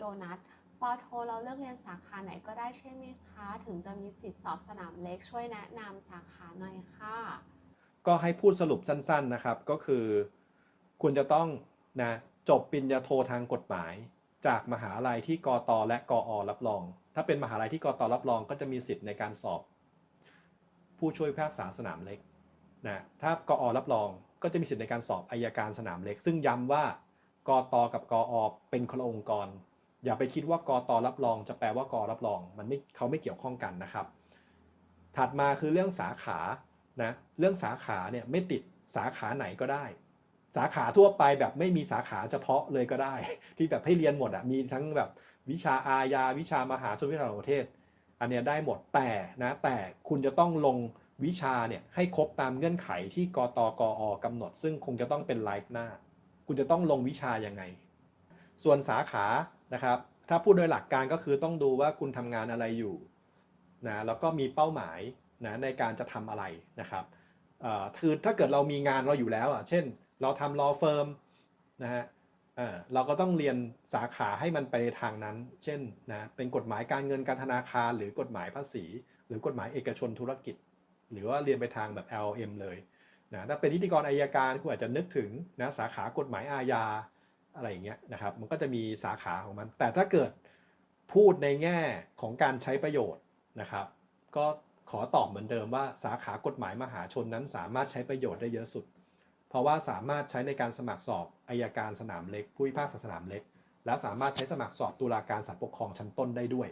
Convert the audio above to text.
โดนัทปอโทเราเลือกเรียนสาขาไหนก็ได้ใช่ไหมคะ ถึงจะมีสิทธิ์สอบสนามเล็กช่วยแนะนำสาขาหน่อยค่ะ ก็ให้พูดสรุปสั้นๆนะครับก็คือ คุณจะต้องนะจบปริญญาโททางกฎหมาย จากมหาลัยที่กอตและกออรับรอง ถ้าเป็นมหาลัยที่กอตรับรอง ก็จะมีสิทธิ์ในการสอบ ผู้ช่วยพิพากษาสนามเล็กนะถ้ากออรับรองก็จะมีสิทธิ์ในการสอบอายการสนามเล็ก ซึ่งย้ำว่ากอตกับกอเป็นคนละองค์กร อย่าไปคิดว่ากอตอรับรอง จะแปลว่ากอรับรอง มันไม่เขาไม่เกี่ยวข้องกันนะครับ ถัดมาคือเรื่องสาขานะเรื่องสาขาเนี่ยไม่ติดสาขาไหนก็ได้ สาขาทั่วไปแบบไม่มีสาขาเฉพาะเลยก็ได้ ที่แบบให้เรียนหมดอะมีทั้งแบบวิชาอาญาวิชามหาชนวิทยาประเทศ อันเนี้ยได้หมดแต่นะแต่คุณจะต้องลงวิชาเนี่ยให้ครบตามเงื่อนไขที่กตกอกำหนด ซึ่งคงจะต้องเป็นไลฟ์หน้า คุณจะต้องลงวิชายังไง ส่วนสาขานะครับ ถ้าพูดโดยหลักการก็คือต้องดูว่าคุณทำงานอะไรอยู่นะแล้วก็มีเป้าหมายนะในการจะทำอะไรนะครับเอ่อคือถ้าเกิดเรามีงานเราอยู่แล้วอะเช่น เราทำ law firm นะฮะเอ่อเราก็ต้องเรียนสาขาให้มันไปในทางนั้น เช่นนะเป็นกฎหมายการเงินการธนาคารหรือกฎหมายภาษี หรือกฎหมายเอกชนธุรกิจ หรือว่าเรียนไปทางแบบ LM เลยนะถ้าเป็นนิติกรอายการคุณอาจจะนึกถึงนะสาขากฎหมายอาญา อะไรอย่างเงี้ยนะครับ มันก็จะมีสาขาของมัน แต่ถ้าเกิดพูดในแง่ของการใช้ประโยชน์นะครับ ก็ขอตอบเหมือนเดิมว่าสาขากฎหมายมหาชนนั้นสามารถใช้ประโยชน์ได้เยอะสุด เพราะว่าสามารถใช้ในการสมัครสอบอายการสนามเล็ก ผู้พิพากษาสนามเล็ก และสามารถใช้สมัครสอบตุลาการศาลปกครองชั้นต้นได้ด้วย